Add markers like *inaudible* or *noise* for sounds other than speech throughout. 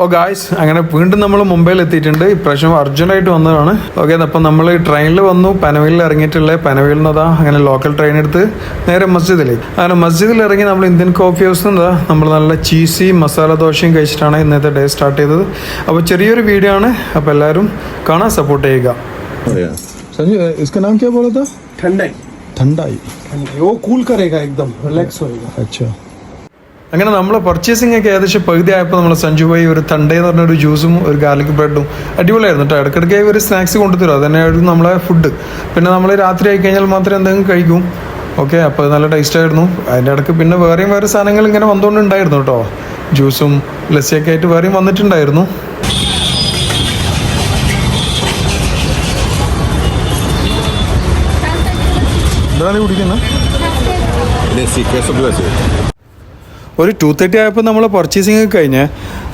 ഓ guys അങ്ങനെ വീണ്ടും നമ്മൾ മുംബൈയിൽ എത്തിയിട്ടുണ്ട് ഇപ്രാവശ്യം അർജന്റായിട്ട് വന്നതാണ് ഓക്കെ അപ്പം നമ്മൾ ട്രെയിനിൽ വന്നു പനവയിൽ ഇറങ്ങിയിട്ടുള്ള പനവയിൽ നിന്നതാ അങ്ങനെ ലോക്കൽ ട്രെയിൻ എടുത്ത് നേരെ മസ്ജിദിലേക്ക് അങ്ങനെ മസ്ജിദിൽ ഇറങ്ങി നമ്മൾ ഇന്ത്യൻ കോഫി ഹൗസ് എന്താ നമ്മൾ നല്ല ചീസി മസാല ദോശയും കഴിച്ചിട്ടാണ് ഇന്നത്തെ ഡേ സ്റ്റാർട്ട് ചെയ്തത് അപ്പോൾ ചെറിയൊരു വീഡിയോ ആണ് അപ്പോൾ എല്ലാവരും കാണാൻ സപ്പോർട്ട് ചെയ്യുക संजय इसका नाम क्या बोला था ठंडाई ठंडाई वो कूल करेगा एकदम रिलैक्स होएगा अच्छा അങ്ങനെ നമ്മൾ പർച്ചേസിംഗ് ഒക്കെ ഏകദേശം പകുതി ആയപ്പോൾ നമ്മൾ സഞ്ജു ഭായി ഒരു തണ്ടേ എന്ന് പറഞ്ഞ ഒരു ജ്യൂസും ഒരു ഗാർലിക് ബ്രെഡും അടിപൊളിയായിരുന്നു കേട്ടോ ഇടയ്ക്കിടയ്ക്ക് ഒരു സ്നാക്സ് കൊണ്ടുതരും. അതന്നെയായിരുന്നു തന്നെയായിരുന്നു നമ്മളെ ഫുഡ് പിന്നെ നമ്മൾ രാത്രി ആയി കഴിഞ്ഞാൽ മാത്രമേ എന്തെങ്കിലും കഴിക്കും. ഓക്കെ അപ്പോൾ നല്ല ടേസ്റ്റ് ആയിരുന്നു. അതിന്റെ ഇടയ്ക്ക് പിന്നെ വേറെയും വേറെ സാധനങ്ങൾ ഇങ്ങനെ വന്നുകൊണ്ടുണ്ടായിരുന്നു കേട്ടോ ജ്യൂസും ലസ്സിയൊക്കെ ആയിട്ട് വേറെയും വന്നിട്ടുണ്ടായിരുന്നു. എന്താണ് കുടിക്കുന്നത് ലസ്സി കേസൊക്കെ. ഒരു ടു തേർട്ടി ആയപ്പോൾ നമ്മൾ പർച്ചേസിംഗ് ഒക്കെ കഴിഞ്ഞ്.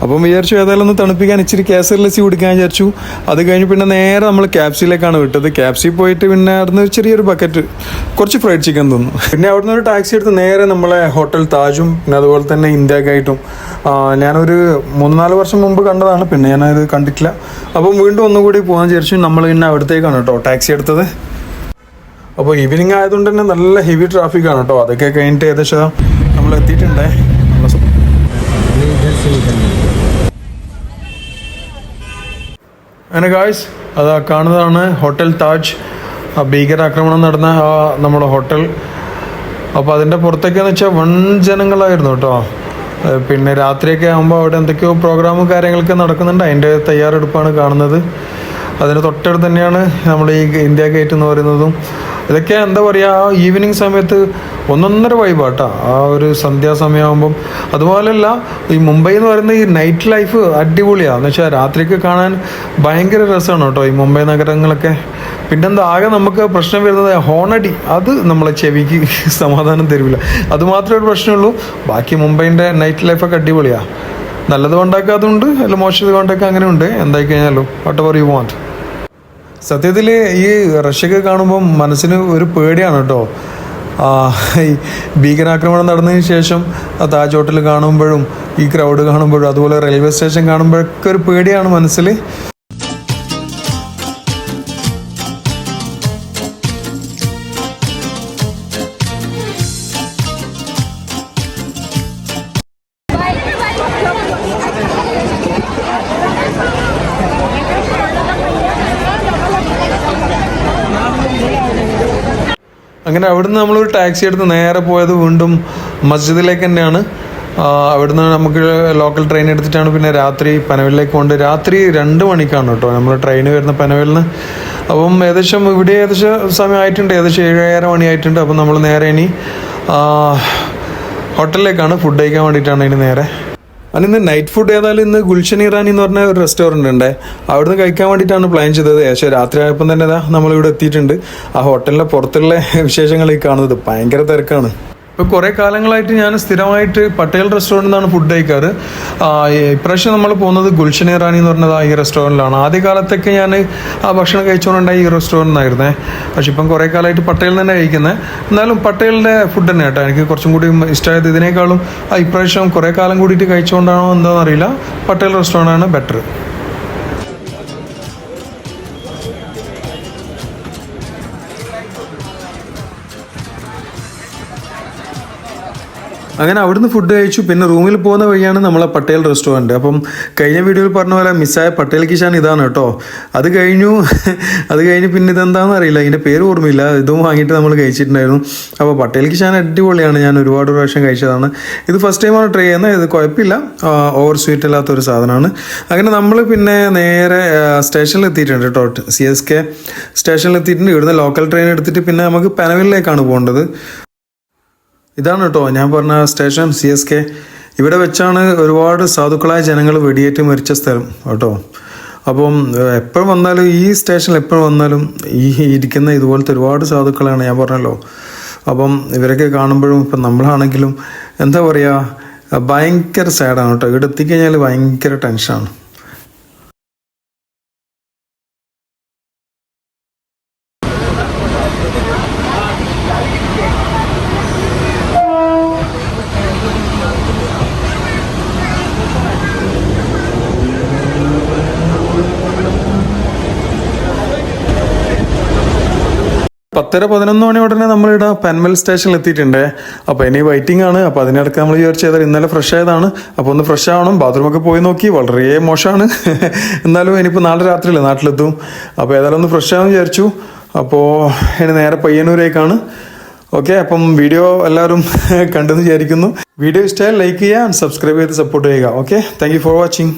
അപ്പം വിചാരിച്ചു ഏതായാലും ഒന്ന് തണുപ്പിക്കാൻ ഇച്ചിരി കേസർ ലസ്സി കുടിക്കാൻ വിചാരിച്ചു. അത് കഴിഞ്ഞ് പിന്നെ നേരെ നമ്മൾ ക്യാപ്സിയിലേക്കാണ് വിട്ടത്. ക്യാപ്സി പോയിട്ട് പിന്നെ അവിടുന്ന് ഒരു ചെറിയൊരു ബക്കറ്റ് കുറച്ച് ഫ്രൈഡ് ചിക്കൻ തന്നു. പിന്നെ അവിടുന്ന് ഒരു ടാക്സി എടുത്ത് നേരെ നമ്മളെ ഹോട്ടൽ താജും പിന്നെ അതുപോലെ തന്നെ ഇന്ത്യ ഗൈറ്റും ഞാനൊരു മൂന്ന് നാല് വർഷം മുമ്പ് കണ്ടതാണ്. പിന്നെ ഞാനത് കണ്ടിട്ടില്ല. അപ്പം വീണ്ടും ഒന്നുകൂടി പോകാൻ വിചാരിച്ചു. നമ്മൾ പിന്നെ അവിടത്തേക്കാണ് കേട്ടോ ടാക്സി എടുത്തത്. അപ്പോൾ ഈവനിങ് ആയതുകൊണ്ട് തന്നെ നല്ല ഹെവി ട്രാഫിക് ആണ് കേട്ടോ അതൊക്കെ കഴിഞ്ഞിട്ട് ഏകദേശം നമ്മൾ എത്തിയിട്ടുണ്ടേ അങ്ങനെ ഗായ്സ് അത് കാണുന്നതാണ് ഹോട്ടൽ താജ്. ഭീകരാക്രമണം നടന്ന ആ നമ്മുടെ ഹോട്ടൽ. അപ്പോൾ അതിന്റെ പുറത്തൊക്കെയെന്ന് വെച്ചാൽ വൺ ജനങ്ങളായിരുന്നു കേട്ടോ. പിന്നെ രാത്രിയൊക്കെ ആകുമ്പോൾ അവിടെ എന്തൊക്കെയോ പ്രോഗ്രാമും കാര്യങ്ങളൊക്കെ നടക്കുന്നുണ്ട്. അതിന്റെ തയ്യാറെടുപ്പാണ് കാണുന്നത്. അതിന് തൊട്ടടുത്ത് തന്നെയാണ് നമ്മൾ ഈ ഇന്ത്യ ഗേറ്റ് എന്ന് പറയുന്നതും. ഇതൊക്കെ എന്താ പറയുക ഈവനിങ് സമയത്ത് ഒന്നൊന്നര വൈബാട്ടാ ആ ഒരു സന്ധ്യാസമയമാകുമ്പം അതുപോലെയല്ല ഈ മുംബൈ എന്ന് പറയുന്ന ഈ നൈറ്റ് ലൈഫ് അടിപൊളിയാണ് എന്ന് വെച്ചാൽ രാത്രിക്ക് കാണാൻ ഭയങ്കര രസമാണ് കേട്ടോ ഈ മുംബൈ നഗരങ്ങളൊക്കെ. പിന്നെന്താ ആകെ നമുക്ക് പ്രശ്നം വരുന്നത് ഹോണടി. അത് നമ്മളെ ചെവിക്ക് *laughs* സമാധാനം തരില്ല അത് മാത്രമേ ഒരു പ്രശ്നമുള്ളൂ. ബാക്കി മുംബൈന്റെ നൈറ്റ് ലൈഫൊക്കെ അടിപൊളിയാണ് നല്ലത് കൊണ്ടാക്കാതുണ്ട് അല്ല മോശം കൊണ്ടൊക്കെ അങ്ങനെ ഉണ്ട് എന്തായി കഴിഞ്ഞാലും വാട്ട് എവർ യു വാണ്ട് സത്യത്തിൽ ഈ റഷ്യക്ക് കാണുമ്പം മനസ്സിന് ഒരു പേടിയാണ് കേട്ടോ. ഈ ഭീകരാക്രമണം നടന്നതിന് ശേഷം താജ് ഹോട്ടൽ കാണുമ്പോഴും ഈ ക്രൗഡ് കാണുമ്പോഴും അതുപോലെ റെയിൽവേ സ്റ്റേഷൻ കാണുമ്പോഴൊക്കെ ഒരു പേടിയാണ് മനസ്സിൽ അങ്ങനെ അവിടുന്ന് നമ്മളൊരു ടാക്സി എടുത്ത് നേരെ പോയത് വീണ്ടും മസ്ജിദിലേക്ക് തന്നെയാണ്. അവിടുന്ന് നമുക്ക് ലോക്കൽ ട്രെയിൻ എടുത്തിട്ടാണ് പിന്നെ രാത്രി പനവിലേക്ക് കൊണ്ട് രാത്രി രണ്ട് മണിക്കാണ് കേട്ടോ. നമ്മൾ ട്രെയിൻ വരുന്ന പനവലിൽ നിന്ന് അപ്പം ഏകദേശം ഇവിടെ ഏകദേശം സമയമായിട്ടുണ്ട്. ഏകദേശം ഏഴര മണിയായിട്ടുണ്ട്. അപ്പം നമ്മൾ നേരെ ഇനി ഹോട്ടലിലേക്കാണ് ഫുഡ് കഴിക്കാൻ വേണ്ടിയിട്ടാണ് ഇനി നേരെ. അന്ന് നൈറ്റ് ഫുഡ് ഏതായാലും ഇന്ന് ഗുൽഷൻ ഇറാനി എന്ന് പറഞ്ഞ ഒരു റെസ്റ്റോറന്റ് ഉണ്ട്. അവിടുന്ന് കഴിക്കാൻ വേണ്ടിയിട്ടാണ് പ്ലാൻ ചെയ്തത്. പക്ഷേ രാത്രി ആയപ്പം തന്നെ നമ്മളിവിടെ എത്തിയിട്ടുണ്ട്. ആ ഹോട്ടലിന്റെ പുറത്തുള്ള വിശേഷങ്ങൾ ഈ കാണുന്നത് ഭയങ്കര തിരക്കാണ്. ഇപ്പോൾ കുറേ കാലങ്ങളായിട്ട് ഞാൻ സ്ഥിരമായിട്ട് പട്ടേൽ റെസ്റ്റോറന്റിൽ നിന്നാണ് ഫുഡ് കഴിക്കാറ്. ഇപ്രാവശ്യം നമ്മൾ പോകുന്നത് ഗുൽഷൻ ഇറാനി എന്ന് പറഞ്ഞത് ഈ റെസ്റ്റോറന്റിലാണ് ആദ്യ കാലത്തൊക്കെ ഞാൻ ആ ഭക്ഷണം കഴിച്ചുകൊണ്ടുണ്ടായി ഈ റെസ്റ്റോറന്റിനായിരുന്നേ പക്ഷെ ഇപ്പം കുറേ കാലമായിട്ട് പട്ടേൽ തന്നെ കഴിക്കുന്നത് എന്നാലും പട്ടേലിന്റെ ഫുഡ് തന്നെ കേട്ടോ. എനിക്ക് കുറച്ചും കൂടി ഇഷ്ടമായത് ഇതിനേക്കാളും ഇപ്രാവശ്യം കുറേ കാലം കൂടിയിട്ട് കഴിച്ചുകൊണ്ടാണോ എന്താണെന്നറിയില്ല പട്ടേൽ റെസ്റ്റോറന്റാണ് ബെറ്റർ അങ്ങനെ അവിടുന്ന് ഫുഡ് കഴിച്ചു. പിന്നെ റൂമിൽ പോകുന്ന വഴിയാണ് നമ്മളെ പട്ടേൽ റെസ്റ്റോറന്റ് അപ്പം കഴിഞ്ഞ വീഡിയോയിൽ പറഞ്ഞ പോലെ മിസ്സായ പട്ടേൽ കിഷാൻ ഇതാണ് കേട്ടോ. അത് കഴിഞ്ഞു. *laughs* അത് കഴിഞ്ഞ് പിന്നെ ഇതെന്താണെന്ന് അറിയില്ല. അതിന്റെ പേര് ഓർമ്മയില്ല. ഇതും വാങ്ങിയിട്ട് നമ്മൾ കഴിച്ചിട്ടുണ്ടായിരുന്നു. അപ്പോൾ പട്ടേൽ കിഷാൻ അടിപൊളിയാണ്. ഞാൻ ഒരുപാട് പ്രാവശ്യം കഴിച്ചതാണ്. ഇത് ഫസ്റ്റ് ടൈമാണ് ട്രൈ ചെയ്യുന്നത്. ഇത് കുഴപ്പമില്ല. ഓവർ സ്വീറ്റ് അല്ലാത്ത ഒരു സാധനമാണ്. അങ്ങനെ നമ്മൾ പിന്നെ നേരെ സ്റ്റേഷനിൽ എത്തിയിട്ടുണ്ട് കേട്ടോ. സി എസ് കെ സ്റ്റേഷനിൽ എത്തിയിട്ടുണ്ട്. ഇവിടുന്ന് ലോക്കൽ ട്രെയിൻ എടുത്തിട്ട് പിന്നെ നമുക്ക് പനവിലേക്കാണ് പോകേണ്ടത്. ഇതാണ് കേട്ടോ. ഞാൻ പറഞ്ഞ സ്റ്റേഷൻ സി എസ് കെ ഇവിടെ വെച്ചാണ് ഒരുപാട് സാധുക്കളായ ജനങ്ങൾ വെടിയേറ്റ് മരിച്ച സ്ഥലം കേട്ടോ. അപ്പം എപ്പോഴും വന്നാലും ഈ സ്റ്റേഷനിൽ എപ്പോഴും വന്നാലും ഈ ഇരിക്കുന്ന ഇതുപോലത്തെ ഒരുപാട് സാധുക്കളാണ് ഞാൻ പറഞ്ഞല്ലോ. അപ്പം ഇവരൊക്കെ കാണുമ്പോഴും ഇപ്പം നമ്മളാണെങ്കിലും എന്താ പറയുക ഭയങ്കര സാഡാണ് കേട്ടോ. ഇവിടെ എത്തിക്കഴിഞ്ഞാൽ ഭയങ്കര ടെൻഷനാണ് പത്തര പതിനൊന്ന് മണി ഉടനെ നമ്മളിവിടെ പൻമൽ സ്റ്റേഷനിൽ എത്തിയിട്ടുണ്ട്. അപ്പോൾ ഇനി വെയിറ്റിംഗ് ആണ്. അപ്പോൾ അതിനിടയ്ക്ക് നമ്മൾ വിചാരിച്ചത് ഇന്നലെ ഫ്രഷ് ആയതാണ്. അപ്പോൾ ഒന്ന് ഫ്രഷ് ആവണം. ബാത്റൂമൊക്കെ പോയി നോക്കി. വളരെ മോശമാണ്. *laughs* എന്നാലും ഇനിയിപ്പോൾ നാളെ രാത്രിയില്ല നാട്ടിലെത്തും. അപ്പോൾ ഏതായാലും ഒന്ന് ഫ്രഷ് ആവാൻ വിചാരിച്ചു. അപ്പോൾ ഇനി നേരെ പയ്യന്നൂരേക്കാണ്. ഓക്കെ അപ്പം വീഡിയോ എല്ലാവരും *laughs* കണ്ടെന്ന് വിചാരിക്കുന്നു. വീഡിയോ ഇഷ്ടമായാൽ ലൈക്ക് ചെയ്യുക സബ്സ്ക്രൈബ് ചെയ്ത് സപ്പോർട്ട് ചെയ്യുക. Okay thank for watching